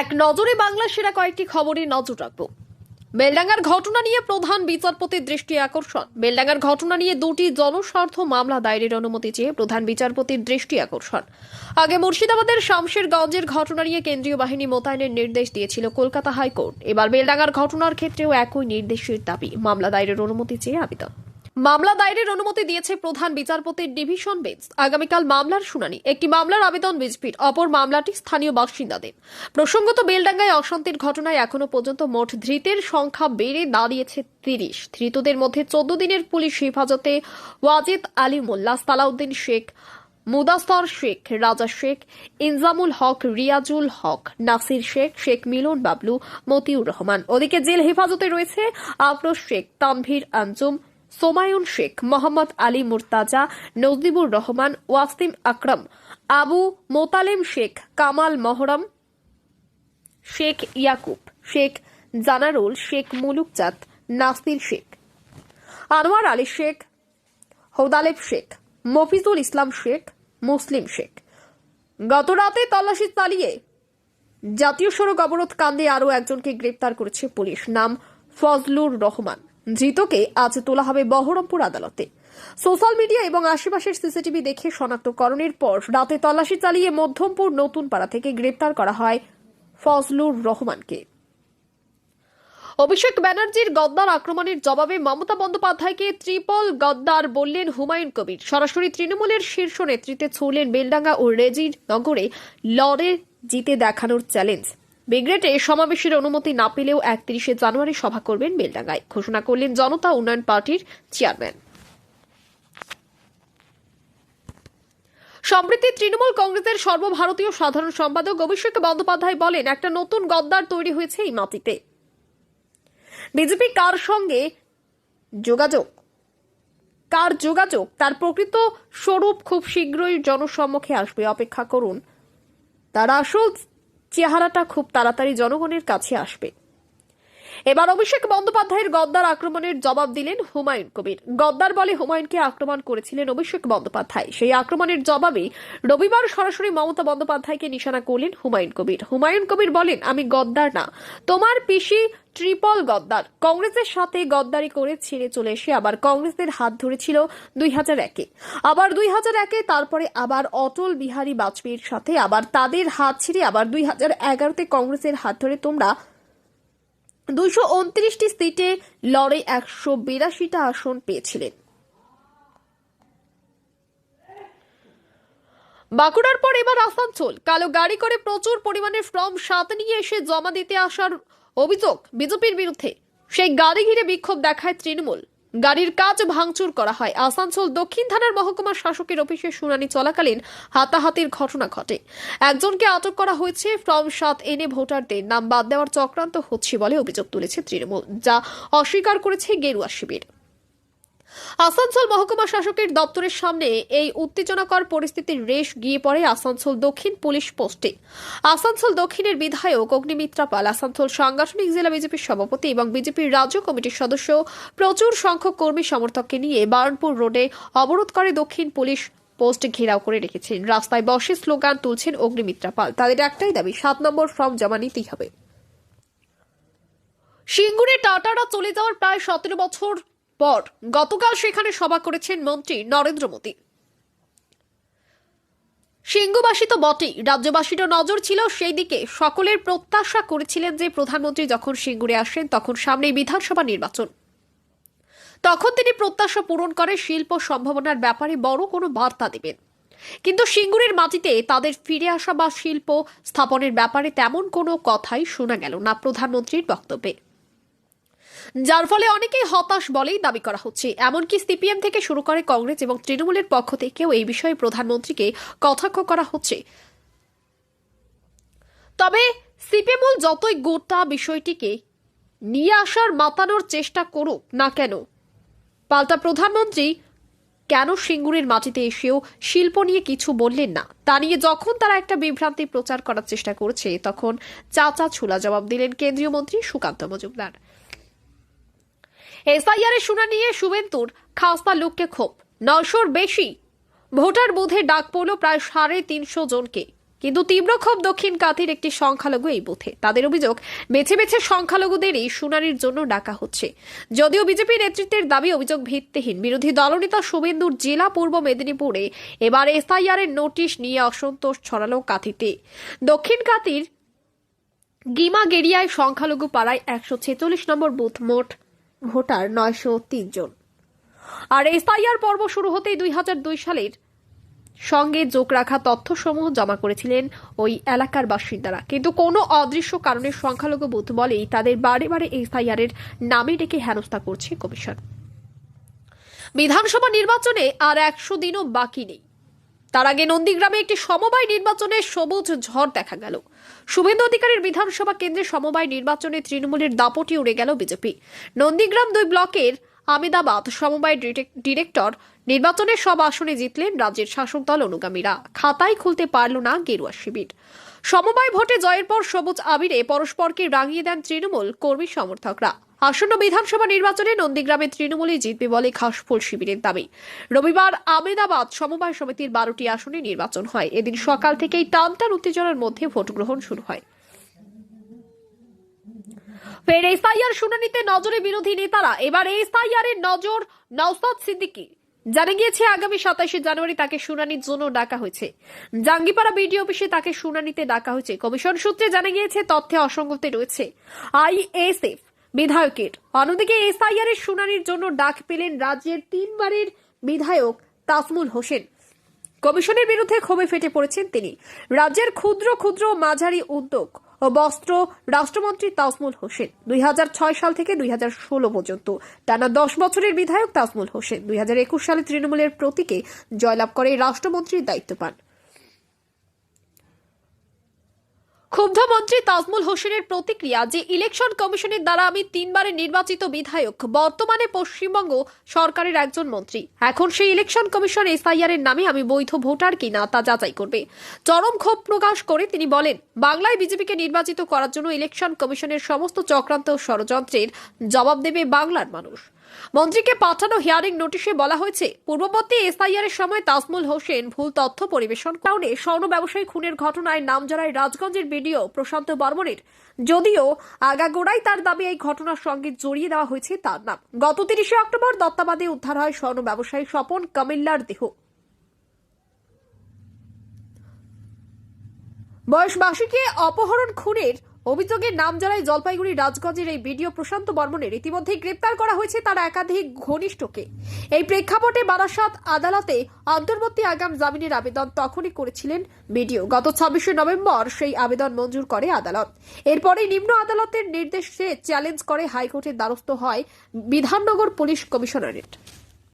এক নজরে বাংলা সেরা কয়েকটি খবরে নজর রাখব। বেলডাঙ্গার ঘটনা নিয়ে প্রধান বিচারপতির দৃষ্টি আকর্ষণ। বেলডাঙ্গার ঘটনা নিয়ে দুটি জনস্বার্থ মামলা দায়েরের অনুমতি চেয়ে প্রধান বিচারপতির দৃষ্টি আকর্ষণ। আগে মুর্শিদাবাদের শামশেরগঞ্জের ঘটনা নিয়ে কেন্দ্রীয় বাহিনী মোতায়েনের নির্দেশ দিয়েছিল কলকাতা হাইকোর্ট। এবার বেলডাঙ্গার ঘটনার ক্ষেত্রেও একই নির্দেশের দাবি। মামলা দায়েরের অনুমতি চেয়ে আবেদন। মামলা দায়েরের অনুমতি দিয়েছে প্রধান বিচারপতির ডিভিশন বেঞ্চ। আগামীকাল মামলার শুনানি। একটি মামলার আবেদন বিজপির অপর মামলাটি স্থানীয় বাসিন্দাদের। প্রসঙ্গত, বেলডাঙ্গায় অশান্তির ঘটনায় এখনও পর্যন্ত মোট ধৃতের সংখ্যা বেড়ে দাঁড়িয়েছে তিরিশ। ধৃতদের মধ্যে চোদ্দ দিনের পুলিশ হেফাজতে ওয়াজিদ আলী মোল্লা, সালাউদ্দিন শেখ মুদাস্তর শেখ, রাজা শেখ, ইনজামুল হক, রিয়াজুল হক, নাসির শেখ শেখ মিলন বাবলু, মতিউর রহমান। ওদিকে জেল হেফাজতে রয়েছে আফরোজ শেখ, তানভীর আঞ্জুম সোমায়ুন শেখ, মোহাম্মদ আলী মুর্তাজা নজদিবুর রহমান, ওয়াসিম আকরম, আবু মোতালেম শেখ, কামাল মহরম, শেখ ইয়াকুব, শেখ জানারুল, শেখ মুলুকচাঁদ নাসির শেখ, আনোয়ার আলী শেখ, হৌদালেব শেখ, মফিজুল ইসলাম শেখ, মুসলিম শেখ। গত রাতে তল্লাশি চালিয়ে জাতীয় সড়ক অবরোধ কাণ্ডে আরও একজনকে গ্রেপ্তার করেছে পুলিশ। নাম ফজলুর রহমান। ধৃতকে আজ তোলা হবে বহরমপুর আদালতে। সোশ্যাল মিডিয়া এবং আশেপাশের সিসিটিভি দেখে শনাক্তকরণের পর রাতে তল্লাশি চালিয়ে মধ্যমপুর নতুন পাড়া থেকে গ্রেপ্তার করা হয় ফজলুর রহমানকে। অভিষেক ব্যানার্জির গদ্দার আক্রমণের জবাবে মমতা বন্দ্যোপাধ্যায়কে ত্রিপল গদ্দার বললেন হুমায়ুন কবির। সরাসরি তৃণমূলের শীর্ষ নেতৃত্বে ছুড়লেন বেলডাঙ্গা ও রেজির নগরে লড়ে জিতে দেখানোর চ্যালেঞ্জ। বিগ্রেটে সমাবেশের অনুমতি না পেলেও একত্রিশে জানুয়ারি সভা করবেন বেলডাঙ্গায়। ঘোষণা করলেন জনতা উন্নয়ন পার্টির চেয়ারম্যান। সম্প্রতি তৃণমূল কংগ্রেসের সর্বভারতীয় সাধারণ সম্পাদক অভিষেক বন্দ্যোপাধ্যায় বলেন, একটা নতুন গদ্দার তৈরি হয়েছে এই মাটিতে। বিজেপি কার সঙ্গে যোগাযোগ? কার যোগাযোগ? তার প্রকৃত স্বরূপ খুব শীঘ্রই জনসম্মুখে আসবে। অপেক্ষা করুন। তার আসল চেহারাটা খুব তাড়াতাড়ি জনগণের কাছে আসবে। এবার অভিষেক বন্দ্যোপাধ্যায়ের গদ্দার আক্রমণের জবাব দিলেন হুমায়ুন কবির। গদ্দার বলে হুমায়ুনকে আক্রমণ করেছিলেন অভিষেক বন্দ্যোপাধ্যায়। সেই আক্রমণের জবাবে রবিবার সরাসরি মমতা বন্দ্যোপাধ্যায়কে নিশানা করলেন হুমায়ুন কবির। হুমায়ুন কবির বলেন, আমি গদ্দার না। তোমার পিসি ট্রিপল গদ্দার। কংগ্রেসের সাথে গদ্দারি করে ছেড়ে চলে এসে আবার কংগ্রেসের হাত ধরেছিল দুই হাজার একে। আবার দুই হাজার একে, তারপরে আবার অটল বিহারী বাজপেয়ীর সাথে আবার তাদের হাত ছেড়ে আবার দুই হাজার এগারোতে কংগ্রেসের হাত ধরে তোমরা দুইশো উনত্রিশটি সিটে লড়ে একশো বিরাশিটা আসন পেয়েছিলেন। বাঁকুড়ার পর এবার আসানসোল। কালো গাড়ি করে প্রচুর পরিমাণে ফর্ম সাত নিয়ে এসে জমা দিতে আসার অভিযোগ বিজেপির বিরুদ্ধে। সেই গাড়ি ঘিরে বিক্ষোভ দেখায় তৃণমূল। গাড়ির কাজ ভাঙচুর করা হয়। আসানসোল দক্ষিণ থানার মহকুমা শাসকের অফিসে শুনানি চলাকালীন হাতাহাতির ঘটনা ঘটে। একজনকে আটক করা হয়েছে, ফর্ম সাত এনে ভোটারদের। নাম বাদ দেওয়ার চক্রান্ত হচ্ছে বলে অভিযোগ তুলেছে তৃণমূল, যা অস্বীকার করেছে গেরুয়া শিবির। আসানসোল মহকুমা শাসকের দপ্তরের সামনে এই উত্তেজনাকর পরিস্থিতির রেশ গিয়ে পড়ে আসানসোল দক্ষিণ পুলিশ পোস্টে। আসানসোল দক্ষিণের বিধায়ক অগ্নিমিত্রা পাল, আসানসোল সাংগঠনিক জেলা বিজেপির সভাপতি এবং বিজেপির রাজ্য কমিটির সদস্য প্রচুর সংখ্যক কর্মী সমর্থককে নিয়ে বারণপুর রোডে অবরোধ করে দক্ষিণ পুলিশ পোস্ট ঘেরাও করে রেখেছেন। রাস্তায় বসে স্লোগান তুলছেন অগ্নিমিত্রা পাল। তাদের একটাই দাবি, সাত নম্বর ফর্ম জমা নিতেই হবে। সিঙ্গুরে টাটারা চলে যাওয়ার প্রায় সতেরো বছর পর গতকাল সেখানে সভা করেছেন মন্ত্রী নরেন্দ্র মোদী। সিংহবাসী তো বটেই, রাজ্যবাসীরও নজর ছিল, সেই দিকে সকলের প্রত্যাশা করেছিলেন যে প্রধানমন্ত্রী যখন সিঙ্গুরে আসেন তখন সামনেই বিধানসভা নির্বাচন। তখন তিনি প্রত্যাশা পূরণ করে, শিল্প সম্ভাবনার ব্যাপারে বড় কোনো বার্তা দেবেন। কিন্তু সিঙ্গুরের মাটিতে তাদের ফিরে আসা বা শিল্প স্থাপনের ব্যাপারে তেমন কোনো কথাই শোনা গেল না প্রধানমন্ত্রীর বক্তব্যে। যার ফলে অনেকেই হতাশ বলেই দাবি করা হচ্ছে। এমনকি সিপিএম থেকে শুরু করে কংগ্রেস এবং তৃণমূলের পক্ষ থেকেও এই বিষয়ে প্রধানমন্ত্রীকে কথাক্ষ করা হচ্ছে। তবে সিপিএমুল যতই গোটা বিষয়টিকে নিয়ে আসার মাতানোর চেষ্টা করুক না কেন, পাল্টা প্রধানমন্ত্রী কেন সিঙ্গুরের মাটিতে এসেও শিল্প নিয়ে কিছু বললেন না? তা নিয়ে যখন তারা একটা বিভ্রান্তি প্রচার করার চেষ্টা করছে, তখন চাচা ছুলা জবাব দিলেন কেন্দ্রীয় মন্ত্রী সুকান্ত মজুমদার। এসআইআর এর শুনানি নিয়ে শুভেন্দুর খাস্তা লোককে ক্ষোভ। নশোর বেশি। ভোটার বুথে ডাক পড়ল প্রায় সাড়ে তিনশো জনকে। কিন্তু তীব্র ক্ষোভ দক্ষিণ কাতির একটি সংখ্যালঘু এই বুথে। তাদের অভিযোগ, বেছে বেছে সংখ্যালঘুদেরই শুনানির জন্য ডাকা হচ্ছে। যদিও বিজেপি নেতৃত্বের দাবি অভিযোগ ভিত্তিহীন। বিরোধী দলনেতা শুভেন্দুর জেলা পূর্ব মেদিনীপুরে এবার এসআইআর এর নোটিশ নিয়ে অসন্তোষ ছড়ালো কাথিতে। দক্ষিণ কাতির গিমাগেরিয়ায় সংখ্যালঘু পাড়ায় একশো ছেচল্লিশ নম্বর বুথ মোট ভোটার নয়শো তিন জন। আর এসআইআর পর্ব শুরু হতেই দুই হাজার দুই সালের সঙ্গে যোগ রাখা তথ্যসমূহ জমা করেছিলেন ওই এলাকার বাসিন্দারা। কিন্তু কোনো অদৃশ্য কারণে সংখ্যালঘু বুথ বলেই তাদের বারে বারে এসআইআর এর নামে ডেকে হেনস্থা করছে কমিশন। বিধানসভা নির্বাচনে আর একশো দিনও বাকি নেই। তার আগে নন্দীগ্রামে একটি সমবায় নির্বাচনে সবুজ ঝড় দেখা গেল। শুভেন্দু অধিকারীর বিধানসভা কেন্দ্রে সমবায় নির্বাচনে তৃণমূলের দাপটি উড়ে গেল বিজেপি। নন্দীগ্রাম দুই ব্লকের আমেদাবাদ সমবায় ডিরেক্টর নির্বাচনের সব আসনে জিতলেন রাজ্যের শাসক দল অনুগামীরা। খাতাই খুলতে পারল না গেরুয়া শিবির। সমবায় ভোটে জয়ের পর সবুজ আবিরে পরস্পরকে রাঙিয়ে দেন তৃণমূল কর্মী সমর্থকরা। আসন্ন বিধানসভা নির্বাচনে নন্দীগ্রামে তৃণমূলই জিতবে বলে ঘাসফুল শিবিরের দাবি। রবিবার আমেদাবাদ সমবায় সমিতির বারোটি আসনে নির্বাচন হয়। এদিন সকাল থেকেই টানটান উত্তেজনার মধ্যে ভোট গ্রহণ শুরু হয়। ফের এসআইআর শুনানিতে নজরে বিরোধী নেতারা। এবার এসআইআর এর নজর নওসাদ সিদ্দিকী জানা গিয়েছে, আগামী সাতাশে জানুয়ারি তাকে শুনানির জন্য ডাকা হয়েছে। জাঙ্গিপাড়া বিডি অফিসে তাকে শুনানিতে ডাকা হয়েছে। কমিশন সূত্রে জানা গিয়েছে, তথ্যে অসঙ্গতি রয়েছে। আইএসএফ বিধায়কের। অন্যদিকে এসআইআর এর শুনানির জন্য ডাক পেলেন রাজ্যের তিনবারের বিধায়ক তাসমুল হোসেন। কমিশনের বিরুদ্ধে ক্ষোভে ফেটে পড়েছেন তিনি। রাজ্যের ক্ষুদ্র ক্ষুদ্র মাঝারি উদ্যোগ ও বস্ত্র রাষ্ট্রমন্ত্রী তাজমুল হোসেন দুই হাজার ছয় সাল থেকে দুই হাজার ষোলো পর্যন্ত, টানা দশ বছরের বিধায়ক তাজমুল হোসেন দুই হাজার একুশ সালে তৃণমূলের প্রতীকে জয়লাভ করে রাষ্ট্রমন্ত্রীর দায়িত্ব পান। ক্ষুব্ধ মন্ত্রী তাজমুল হোসেনের প্রতিক্রিয়া যে ইলেকশন কমিশনের দ্বারা আমি তিনবারের নির্বাচিত বিধায়ক, বর্তমানে পশ্চিমবঙ্গ সরকারের একজন মন্ত্রী। এখন সেই ইলেকশন কমিশন এসআইআর এর নামে আমি বৈধ ভোটার কিনা তা যাচাই করবে। চরম ক্ষোভ প্রকাশ করে তিনি বলেন, বাংলায় বিজেপিকে নির্বাচিত করার জন্য ইলেকশন কমিশনের সমস্ত চক্রান্ত ষড়যন্ত্রের জবাব দেবে বাংলার মানুষ। মন্ত্রীকে পাঠানো হিয়ারিং নোটিশে বলা হয়েছে, পূর্ববর্তী এসআইআর এর সময় তাজমুল হোসেন ভুল তথ্য পরিবেশন কারণে স্বর্ণ ব্যবসায়ী খুনের ঘটনায় নাম জড়ায় রাজগঞ্জের বিডিও প্রশান্ত বর্মনের। যদিও আগাগোড়াই তার দাবি এই ঘটনার সঙ্গে জড়িয়ে দেওয়া হয়েছে তার নাম। গত তিরিশে অক্টোবর দত্তাবাদে উদ্ধার হয় স্বর্ণ ব্যবসায়ী স্বপন কামিল্লার দেহ। বয়সবাসীকে অপহরণ খুনের অভিযোগে নাম জড়ায় জলপাইগুড়ি রাজগঞ্জের এই ভিডিও প্রশান্ত বর্মনের। ইতিমধ্যে গ্রেপ্তার করা হয়েছে তার একাধিক ঘনিষ্ঠকে। এই প্রেক্ষাপটে বারাসাত আদালতে অন্তর্বর্তী আগাম জামিনের আবেদন তখনই করেছিলেন বিডিও। গত ছাব্বিশে নভেম্বর সেই আবেদন মঞ্জুর করে আদালত। এরপরে নিম্ন আদালতের নির্দেশে চ্যালেঞ্জ করে হাইকোর্টের দ্বারস্থ হয় বিধাননগর পুলিশ কমিশনারেট।